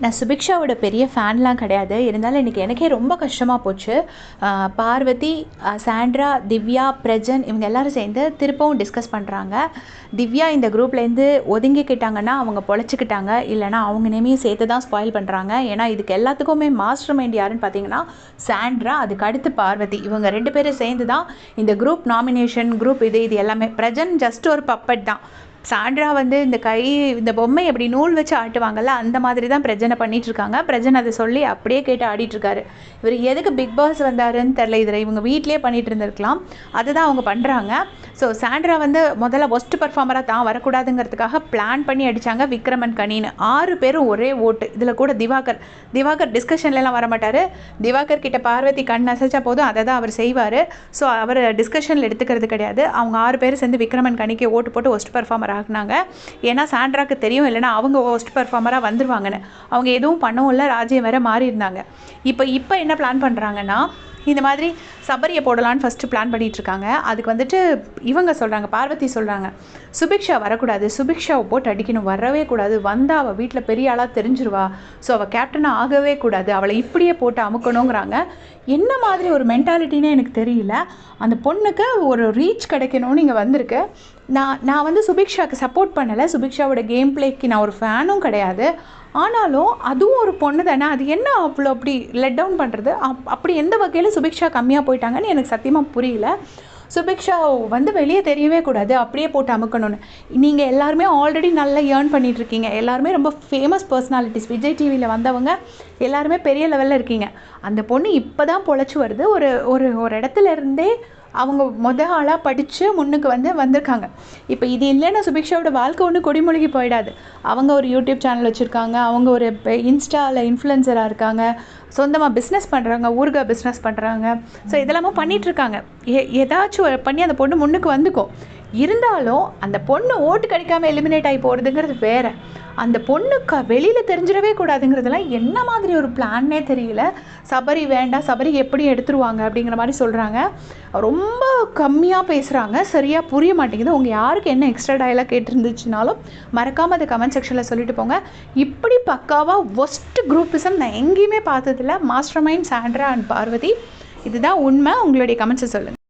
நான் சுபிக்ஷாவோட பெரிய ஃபேன்லாம் கிடையாது. இருந்தாலும் இன்றைக்கி எனக்கே ரொம்ப கஷ்டமாக போச்சு. பார்வதி சாண்ட்ரா திவ்யா பிரஜன் இவங்க எல்லாரும் சேர்ந்து திருப்பவும் டிஸ்கஸ் பண்ணுறாங்க திவ்யா இந்த குரூப்லேருந்து ஒதுங்கிக்கிட்டாங்கன்னா அவங்க பொழைச்சிக்கிட்டாங்க. இல்லைனா அவங்க நேமையும் சேர்த்து தான் ஸ்பாயில் பண்ணுறாங்க ஏன்னா இதுக்கு எல்லாத்துக்குமே மாஸ்டர் மைண்ட் யாருன்னு பார்த்தீங்கன்னா சாண்ட்ரா அதுக்கு அடுத்து பார்வதி. இவங்க ரெண்டு பேரும் சேர்ந்து தான் இந்த குரூப் நாமினேஷன் குரூப் இது இது எல்லாமே. பிரஜன் ஜஸ்ட் ஒரு பப்பட் தான். சாண்ட்ரா வந்து இந்த கை இந்த பொம்மை எப்படி நூல் வச்சு ஆட்டுவாங்கல்ல அந்த மாதிரி தான் பிரஜனை பண்ணிகிட்ருக்காங்க பிரஜன் அதை சொல்லி அப்படியே கேட்டு ஆடிட்டுருக்காரு. இவர் எதுக்கு பிக் பாஸ் வந்தாருன்னு தெரில இதில். இவங்க வீட்லேயே பண்ணிட்டு இருந்திருக்கலாம் அதுதான் அவங்க பண்ணுறாங்க ஸோ சாண்ட்ரா வந்து முதல்ல ஒஸ்ட் பர்ஃபார்மராக தான் வரக்கூடாதுங்கிறதுக்காக பிளான் பண்ணி அடித்தாங்க விக்ரமன் கனின்னு. ஆறு பேரும் ஒரே ஓட்டு. இதில் கூட திவாகர். திவாகர் டிஸ்கஷன்லலாம் வர மாட்டார் திவாகர் கிட்ட பார்வதி கண் அசைச்சா போதும். அதை தான் அவர் செய்வார். ஸோ அவர் டிஸ்கஷனில் எடுத்துக்கிறது கிடையாது. அவங்க ஆறு பேர் சேர்ந்து விக்ரமன் கனிக்கு ஓட்டு போட்டு ஒஸ்ட் பர்ஃபார்மர் ஆகினாங்க ஏன்னா சாண்ட்ராக்கு தெரியும் இல்லைன்னா அவங்க ஹோஸ்ட் பர்ஃபார்மராக வந்துருவாங்கன்னு. அவங்க எதுவும் பண்ணவும் இல்லை ராஜ்யம் வேற மாறி இருந்தாங்க இப்போ இப்போ என்ன பிளான் பண்ணுறாங்கன்னா இந்த மாதிரி சபரியை போடலான்னு ஃபஸ்ட்டு பிளான் பண்ணிகிட்ருக்காங்க இருக்காங்க அதுக்கு வந்துட்டு இவங்க சொல்கிறாங்க பார்வதி சொல்கிறாங்க சுபிக்ஷா வரக்கூடாது. சுபிக்ஷாவை போட்டு அடிக்கணும். வரவே கூடாது. வந்தால் அவள் வீட்டில் பெரிய ஆளாக தெரிஞ்சிருவா. ஸோ அவள் கேப்டனாக ஆகவே கூடாது. அவளை இப்படியே போட்டு அமுக்கணுங்கிறாங்க என்ன மாதிரி ஒரு மென்டாலிட்டினே எனக்கு தெரியல. அந்த பொண்ணுக்கு ஒரு ரீச் கிடைக்கணும்னு இங்கே வந்திருக்கு. நான் நான் வந்து சுபிக்ஷாவுக்கு சப்போர்ட் பண்ணலை. சுபிக்ஷாவோட கேம் பிளேக்கு நான் ஒரு ஃபேனும் கிடையாது. ஆனாலும் அதுவும் ஒரு பொண்ணு தானே அது என்ன அவ்வளோ அப்படி லெட் டவுன் பண்ணுறது அப் அப்படி எந்த வகையில் சுபிக்ஷா கம்மியாக போயிட்டாங்கன்னு எனக்கு சத்தியமாக புரியல. சுபிக்ஷா வந்து வெளியே தெரியவே கூடாது அப்படியே போட்டு அமுக்கணும்னு. நீங்கள் எல்லாருமே ஆல்ரெடி நல்லா ஏர்ன் பண்ணிட்டு இருக்கீங்க. எல்லாருமே ரொம்ப ஃபேமஸ் பர்சனாலிட்டிஸ் விஜய் டிவியில் வந்தவங்க எல்லாருமே பெரிய லெவலில் இருக்கீங்க. அந்த பொண்ணு இப்போ தான் பொழைச்சி வருது. ஒரு ஒரு ஒரு இடத்துல இருந்தே அவங்க முத ஆளாக படித்து முன்னுக்கு வந்து வந்திருக்காங்க. இப்போ இது இல்லைன்னா சுபிக்ஷாவோட வாழ்க்கை ஒன்று கொடிமொழிக்கு போயிடாது. அவங்க ஒரு யூடியூப் சேனல் வச்சுருக்காங்க அவங்க ஒரு இன்ஸ்டாவில் இன்ஃப்ளூயன்சராக இருக்காங்க சொந்தமாக பிஸ்னஸ் பண்ணுறாங்க ஊருகா பிஸ்னஸ் பண்ணுறாங்க ஸோ இதெல்லாமும் பண்ணிகிட்ருக்காங்க எ ஏதாச்சும் பண்ணி அந்த பொண்ணு முன்னுக்கு வந்துக்கும். இருந்தாலும் அந்த பொண்ணு ஓட்டு கிடைக்காம எலிமினேட் ஆகி போகிறதுங்கிறது வேறு. அந்த பொண்ணு க வெளியில் தெரிஞ்சிடவே கூடாதுங்கிறதுலாம் என்ன மாதிரி ஒரு பிளான்னே தெரியல. சபரி வேண்டாம் சபரி எப்படி எடுத்துருவாங்க அப்படிங்கிற மாதிரி சொல்கிறாங்க ரொம்ப கம்மியாக பேசுகிறாங்க சரியாக புரிய மாட்டேங்குது. உங்கள் யாருக்கு என்ன எக்ஸ்ட்ரா டயலாக் கேட்டிருந்துச்சுனாலும் மறக்காமல் அதை கமெண்ட் செக்ஷனில் சொல்லிட்டு போங்க. இப்படி பக்காவாக ஒஸ்ட் குரூப்பிசம் நான் எங்கேயுமே பார்த்ததில்ல. Master mind Sandra and Parvathy இதுதான் உண்மை. உங்களுடைய கமெண்ட்ஸை சொல்லுங்கள்